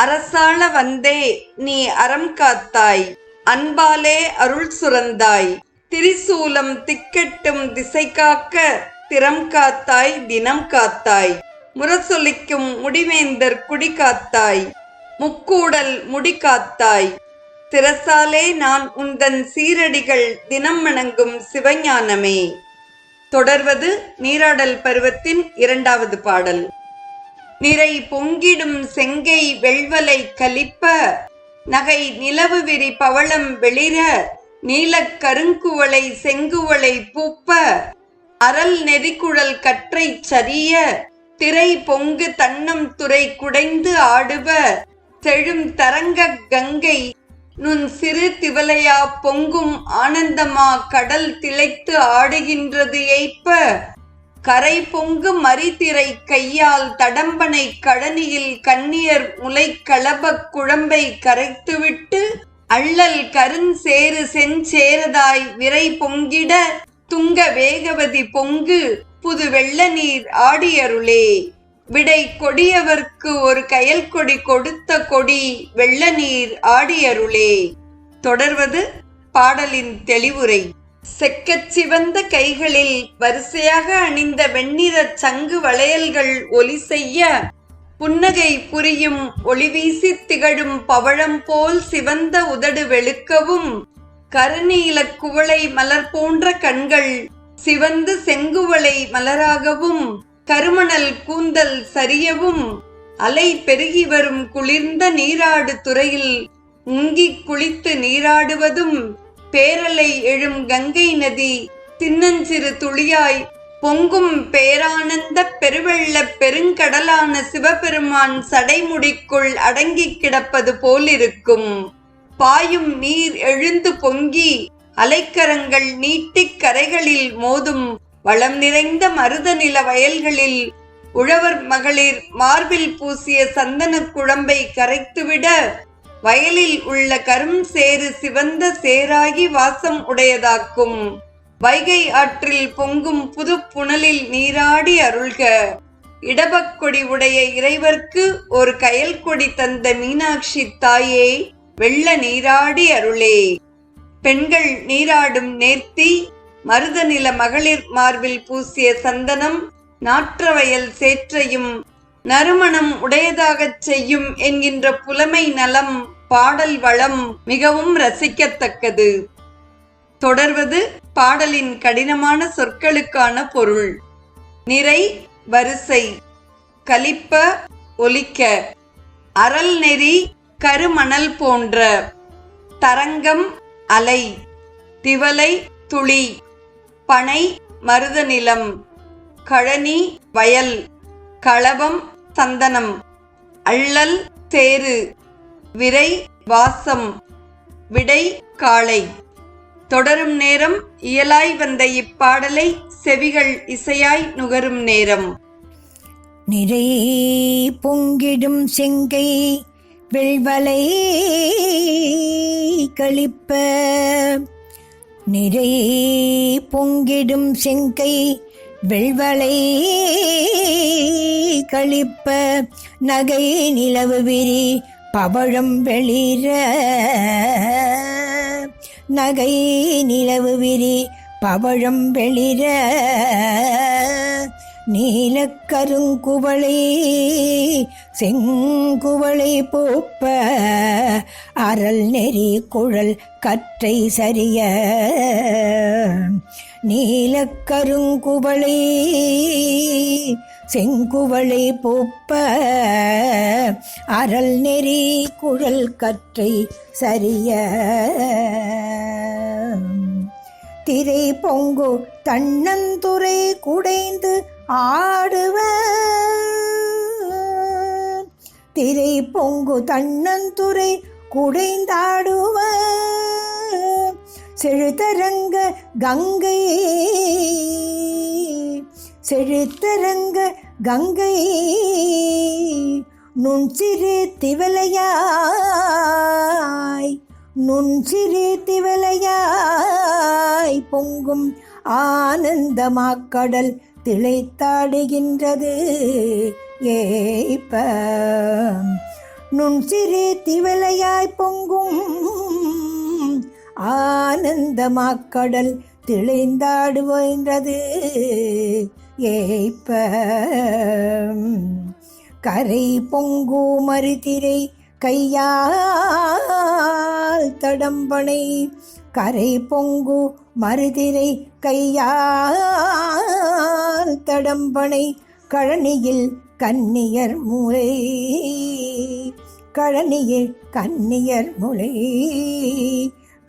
அரசாள வந்தே நீ அறம் காத்தாய். அன்பாலே அருள் சுரந்தாய். திரிசூலம் திக்கெட்டும் திசை காக்க திறம் காத்தாய் தினம் காத்தாய். முரசொலிக்கும் முடிவேந்தர் குடி காத்தாய். முக்கூடல் முடி காத்தாய். திரசாலே நான் உந்தன் சீரடிகள் தினம் வணங்கும் சிவஞானமே. தொடர்வது நீராடல் பருவத்தின் இரண்டாவது பாடல். நிறை பொங்கிடும் செங்கை வெள்வலை கலிப்ப நகை நிலவு விரி பவளம் வெளிர நீலக் கருங்குவளை செங்குவளை பூப்ப அரல் நெறிக்குழல் கற்றை சரிய திரை பொங்கு தன்னம் துறை குடைந்து ஆடுவ செழும் தரங்க கங்கை நுண் சிறு திவலையா பொங்கும் ஆனந்தமா கடல் திளைத்து ஆடுகின்றது ஏய்ப்ப. கரை பொங்கு மரித்திரை கையால் தடம்பனை கழனியில் கண்ணியர் முலை களபக் குழம்பை கரைத்துவிட்டு அள்ளல் கருஞ்சேறு செஞ்சேரதாய் விரை பொங்கிட துங்க வேகவதி பொங்கு புது வெள்ள நீர் ஆடியருளே. விடை கொடியவர்க்கு ஒரு கயல் கொடி கொடுத்த கொடி வெள்ள நீர் ஆடியருளே. தொடர்வது பாடலின் தெளிவுரை. செக்கச் சிவந்த கைகளில் வரிசையாக அணிந்த வெண்ணிறச் சங்கு வளையல்கள் ஒலி செய்ய புன்னகை புரியும் ஒளிவீசி திகழும் பவழம் போல் சிவந்த உதடு வெளுக்கவும் கருநீல குவளை மலர் போன்ற கண்கள் சிவந்து செங்குவளை மலராகவும் கருமணல் கூந்தல் சரியவும் அலை பெருகி வரும் குளிர்ந்த நீராடு துறையில் முங்கிக் குளித்து நீராடுவதும் பேரலை எழும் கங்கை நதி சின்னஞ்சிறு துளியாய் பொங்கும் பேரானந்த பெருவெள்ள பெருங்கடலான சிவபெருமான் சடைமுடிக்குள் அடங்கி கிடப்பது போலிருக்கும். பாயும் நீர் எழுந்து பொங்கி அலைக்கரங்கள் நீட்டிக் கரைகளில் மோதும் வளம் நிறைந்த மருத நில வயல்களில் உழவர் மகளிர் மார்பில் பூசிய சந்தன குழம்பை கரைத்துவிட வயலில் உள்ள கரும் சேறு சிவந்த சேராகி வாசம் உடையதாக்கும். வைகை ஆற்றில் பொங்கும் புது புனலில் நீராடி அருள்க. இடபக்கொடி உடைய இறைவர்க்கு ஒரு கயல் கொடி தந்த மீனாட்சி தாயே வெள்ள நீராடி அருளே. பெண்கள் நீராடும் நேர்த்தி மருதநில மகளிர் மார்பில் பூசிய சந்தனம் நாற்றவயல் சேற்றையும் நறுமணம் உடையதாகச் செய்யும் என்கின்ற புலமை நலம் பாடல் வளம் மிகவும் ரசிக்கத்தக்கது. தொடர்வது பாடலின் கடினமான சொற்களுக்கான பொருள். நிறை வரிசை கலிப்ப ஒலிக்க அரல் நெறி கருமணல் போன்ற தரங்கம் அலை திவலை துளி பனை மருத நிலம் கழனி வயல் களபம் சந்தனம் அள்ளல் தேரு விரை வாசம் விடை காளை தொடரும் நேரம் இயலாய் வந்த இப்பாடலை செவிகள் இசையாய் நுகரும் நேரம். நிறை பொங்கிடும் செங்கை வெள்வலை கழிப்ப. நிறை பொங்கிடும் செங்கை வெள்வலை கழிப்ப. நகை நிலவு விரி பவழம் வெளிர நகை நிலவு விரி பவழம் வெளிர நீலக்கருங்குவளை செங்குவளை பூப்ப அறல் நெறி குழல் கற்றை சரிய நீலக்கருங்குவளை செங்குவளை பூப்ப அறல் நெறி குழல் கற்றை சரிய. திரை பொங்கு தன்னந்துரை குடைந்து ஆடுவ. திரை பொங்கு தன்னந்துரை குடைந்தாடுவ. செழுதரங்க கங்கை செழுத்தரங்க கங்கை நுண் சிறு திவலையாய் நுண் சிறு திவலையாய் பொங்கும் ஆனந்தமாக்கடல் திளைத்தாடுகின்றது. ஏப்ப நுண் சிறு திவலையாய் பொங்கும் ஆனந்தமாக்கடல் திளைந்தாடுகின்றது. ஏய்ப்ப கரை பொங்கு மறுதிரை கையால் தடம்பனை. கரை பொங்கு மறுதிரை கையால் தடம்பனை. கழனியில் கன்னியர் முளை கழனியில் கன்னியர் முளை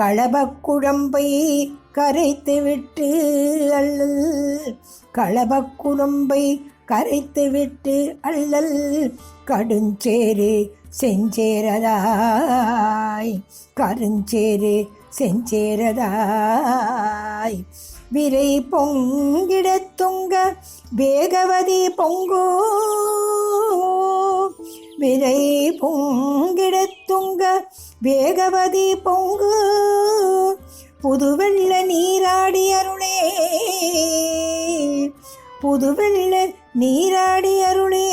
களபக்குழம்பை கரைத்து விட்டு அல்லல். களபக்குழம்பை கரைத்து விட்டு அல்லல். கடுஞ்சேரு செஞ்சேரதாய் கருஞ்சேரு செஞ்சேரதாய் விரை பொங்கிட துங்க வேகவதி பொங்கோ. விதை பொங்கிடத்துங்க வேகவதி பொங்கு. புதுவெள்ள நீராடி அருளே. புதுவெள்ள நீராடி அருளே.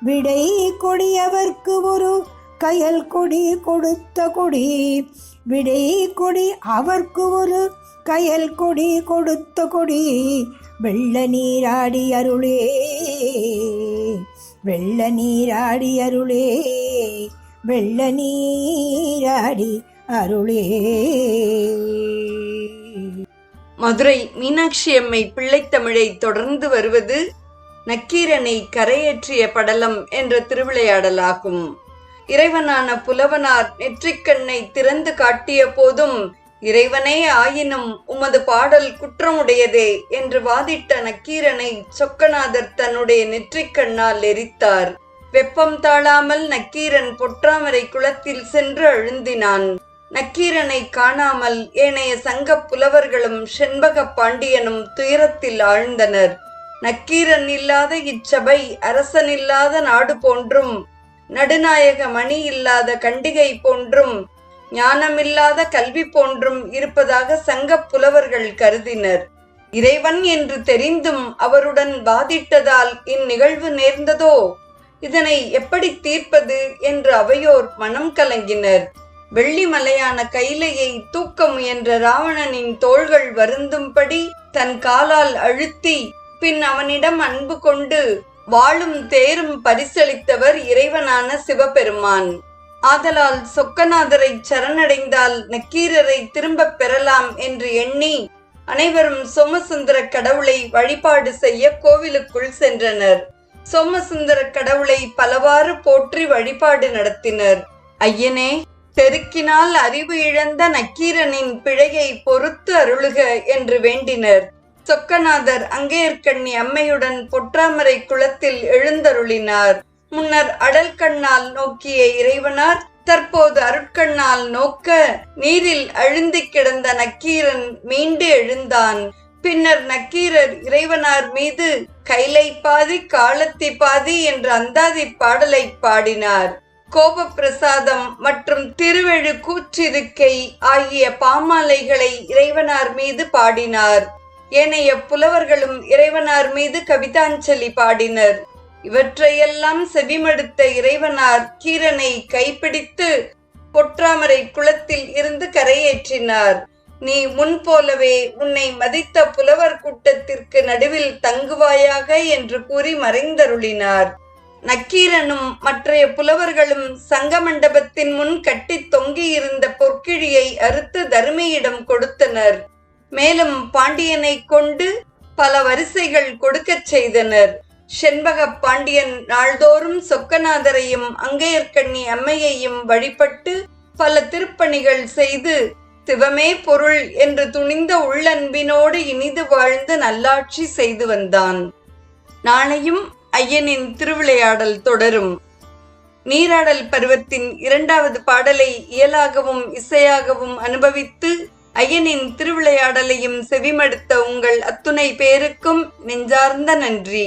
விடை கொடியவர்க்கு ஒரு கயல் கொடி கொடுத்த கொடி. விடை கொடி அவர்க்கு ஒரு கயல் கொடி கொடுத்த கொடி. வெள்ள நீராடி அருளே. வெள்ள நீராடி அருளே வெள்ள நீராடி அருளே. மதுரை மீனாட்சி அம்மை பிள்ளைத்தமிழை தொடர்ந்து வருவது நக்கீரனை கரையேற்றிய படலம் என்ற திருவிளையாடலாகும். இறைவனான புலவனார் நெற்றிக்கண்ணை திறந்து காட்டிய போதும் இறைவனே ஆயினும் உமது பாடல் குற்றமுடையதே என்று வாதிட்ட நக்கீரனை சொக்கநாதர் தன்னுடைய நெற்றிக்கண்ணால் எரித்தார். வெப்பம் தாழாமல் நக்கீரன் பொற்றாமரை குளத்தில் சென்று அழுந்தினான். நக்கீரனை காணாமல் ஏனைய சங்கப் புலவர்களும் செண்பக பாண்டியனும் துயரத்தில் ஆழ்ந்தனர். நக்கீரன் இல்லாத இச்சபை அரசன் இல்லாத நாடு போன்றும் நடுநாயக மணி இல்லாத கண்டிகை போன்றும் ஞானமில்லாத கல்வி போன்றும் இருப்பதாக சங்கப் புலவர்கள் கருதினர். இறைவன் என்று தெரிந்தும் அவருடன் வாதிட்டதால் இந்நிகழ்வு நேர்ந்ததோ? இதனை எப்படி தீர்ப்பது என்று அவையோர் மனம் கலங்கினர். வெள்ளிமலையான கைலையை தூக்க முயன்ற ராவணனின் தோள்கள் வருந்தும்படி தன் காலால் அழுத்தி பின் அவனிடம் அன்பு கொண்டு வாழும் தேரும் பரிசளித்தவர் இறைவனான சிவபெருமான். ஆதலால் சொக்கநாதரை சரணடைந்தால் நக்கீரரை திரும்பப் பெறலாம் என்று எண்ணி அனைவரும் சோமசுந்தர கடவுளை வழிபாடு செய்ய கோவிலுக்குள் சென்றனர். சோமசுந்தர கடவுளை பலவாறு போற்றி வழிபாடு நடத்தினர். ஐயனே செருக்கினால் அறிவு இழந்த நக்கீரனின் பிழையை பொறுத்து அருளுக என்று வேண்டினர். சொக்கநாதர் அங்கேயர்கண்ணி அம்மையுடன் பொற்றாமரை குளத்தில் எழுந்தருளினார். முன்னர் அடல் கண்ணால் நோக்கிய இறைவனார் தற்போது அருட்கண்ணால் நோக்க நீரில் அழுந்தி கிடந்த நக்கீரன் மீண்டு எழுந்தான். பின்னர் நக்கீரர் இறைவனார் மீது கைலை பாதி காலத்தி பாதி என்ற அந்தாதி பாடலை பாடினார். கோப பிரசாதம் மற்றும் திருவெழு கூற்றிருக்கை ஆகிய பாமாலைகளை இறைவனார் மீது பாடினார். ஏனைய புலவர்களும் இறைவனார் மீது கவிதாஞ்சலி பாடினர். இவற்றையெல்லாம் செவிமடுத்த இறைவனார் கீரனை கைப்பிடித்து பொற்றாமரை குளத்தில் இருந்து கரையேற்றினார். நீ முன் போலவே உன்னை மதித்த புலவர் கூட்டத்திற்கு நடுவில் தங்குவாயாக என்று கூறி மறைந்தருளினார். நக்கீரனும் மற்றைய புலவர்களும் சங்க மண்டபத்தின் முன் கட்டி தொங்கியிருந்த பொற்கிழியை அறுத்து தருமியிடம் கொடுத்தனர். மேலும் பாண்டியனை கொண்டு பல வரிசைகள் கொடுக்கச் செய்தனர். செண்பக பாண்டியன் நாள்தோறும் சொக்கநாதரையும் அங்கையர்கண்ணி அம்மையையும் வழிபட்டு பல திருப்பணிகள் செய்து சிவமே பொருள் என்று துணிந்த உள்ளன்பினோடு இனிது வாழ்ந்து நல்லாட்சி செய்து வந்தான். நாளையும் ஐயனின் திருவிளையாடல் தொடரும். நீராடல் பருவத்தின் இரண்டாவது பாடலை இயலாகவும் இசையாகவும் அனுபவித்து ஐயனின் திருவிளையாடலையும் செவிமடுத்த உங்கள் அத்துணை பேருக்கும் நெஞ்சார்ந்த நன்றி.